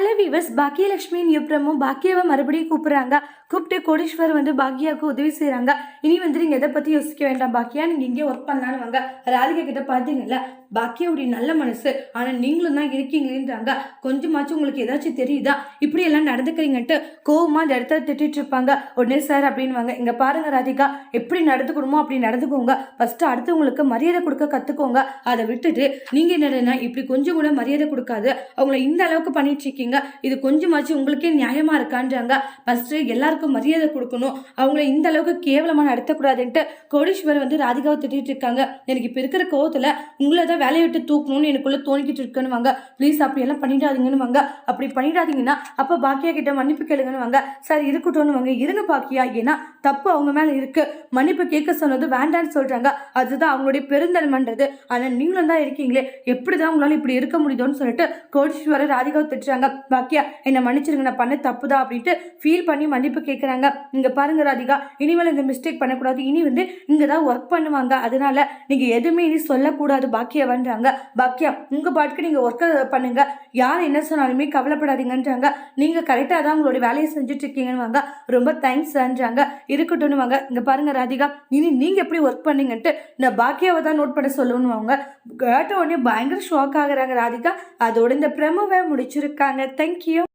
Hello viewers பாக்கியலட்சுமியின் எப்புறமும் பாக்கியாவை மறுபடியும் கூப்பிட்றாங்க. கூப்பிட்டு கோடீஸ்வர் வந்து பாக்கியாவுக்கு உதவி செய்கிறாங்க இனி வந்து நீங்கள் எதை பற்றி யோசிக்க வேண்டாம் பாக்கியா? நீங்கள் இங்கே ஒர்க் பண்ணலான்னு வாங்க. ராதிகா கிட்ட பார்த்தீங்கல்ல பாக்கியாவுடைய நல்ல மனசு. ஆனால் நீங்களும் தான் இருக்கீங்களேன்றாங்க கொஞ்சமாச்சும் உங்களுக்கு ஏதாச்சும் தெரியுதா? இப்படி எல்லாம் நடந்துக்கிறீங்கன்ட்டு கோவமாக அந்த இடத்துல திட்டிட்டு இருப்பாங்க. உடனே சார் அப்படின்வாங்க இங்கே பாருங்க ராதிகா எப்படி நடந்துக்கணுமோ அப்படி நடந்துக்கோங்க. ஃபஸ்ட்டு அடுத்தவங்களுக்கு மரியாதை கொடுக்க கற்றுக்கோங்க அதை விட்டுட்டு நீங்கள் என்னடனா இப்படி கொஞ்சம் கூட மரியாதை கொடுக்காது. அவங்கள இந்த அளவுக்கு பண்ணிட்டு இருக்கீங்க. இது கொஞ்சமாச்சும் உங்களுக்கே நியாயமாக இருக்கான்றாங்க. ஃபஸ்ட்டு எல்லாருக்கும் மரியாதை கொடுக்கணும். அவங்கள இந்த அளவுக்கு கேவலமாக நடத்தக்கூடாதுன்ட்டு கோடீஸ்வர் வந்து ராதிகாவை திட்டிகிட்டு இருக்காங்க. எனக்கு இப்போ இருக்கிற கோவத்தில் உங்களை தான் வேலையை விட்டு தூக்கணும்னு எனக்குள்ளே தோணிக்கிட்டு இருக்குன்னு வாங்க ப்ளீஸ் அப்படி எல்லாம் பண்ணிடாதீங்கன்னு வாங்க அப்படி பண்ணிடாதீங்கன்னா அப்போ பாக்கியா கிட்ட மன்னிப்பு கேளுங்கன்னு வாங்க சார் இருக்கட்டும்னு வாங்க இருங்க பாக்கியா ஏன்னா தப்பு அவங்க மேலே இருக்குது மன்னிப்பு கேட்க சொன்னது வேண்டான்னு சொல்கிறாங்க அதுதான் அவங்களுடைய பெருந்தன்மைன்றது. ஆனால் நீங்களும் தான் இருக்கீங்களே. எப்படி தான் உங்களால் இப்படி இருக்க முடியுதோன்னு சொல்லிட்டு கோடீஸ்வரர் ராதிகாவை திட்டுறாங்க. பாக்கியா என்னை மன்னிச்சிருங்க நான் பண்ண தப்பு தான் அப்படின்ட்டு ஃபீல் பண்ணி மன்னிப்பு கேட்குறாங்க இங்கே பாருங்க ராதிகா இனிமேல் இந்த மிஸ்டேக் பண்ணக்கூடாது. இனி வந்து இங்கே தான் ஒர்க் பண்ணுவாங்க. அதனால நீங்கள் எதுவுமே இனி சொல்லக்கூடாது பாக்கியாவன்றாங்க. பாக்கியா உங்கள் பாட்டுக்கு நீங்கள் ஒர்க்கை பண்ணுங்க. யார் என்ன சொன்னாலுமே கவலைப்படாதீங்கன்றாங்க. நீங்கள் கரெக்டாக தான் உங்களுடைய வேலையை செஞ்சுட்டு இருக்கீங்கன்னு வாங்க ரொம்ப தேங்க்ஸ்ன்றாங்க இருக்கட்டும்னு வாங்க இங்கே பாருங்க ராதிகா இனி நீங்கள் எப்படி ஒர்க் பண்ணீங்கன்ட்டு நான் பாக்கியாவை தான் நோட் பண்ண சொல்லணும்னு அவங்க கேட்ட உடனே பயங்கர ஷாக் ஆகுறாங்க ராதிகா. அதோட இந்த ப்ரெமோவை முடிச்சிருக்காங்க. Thank you.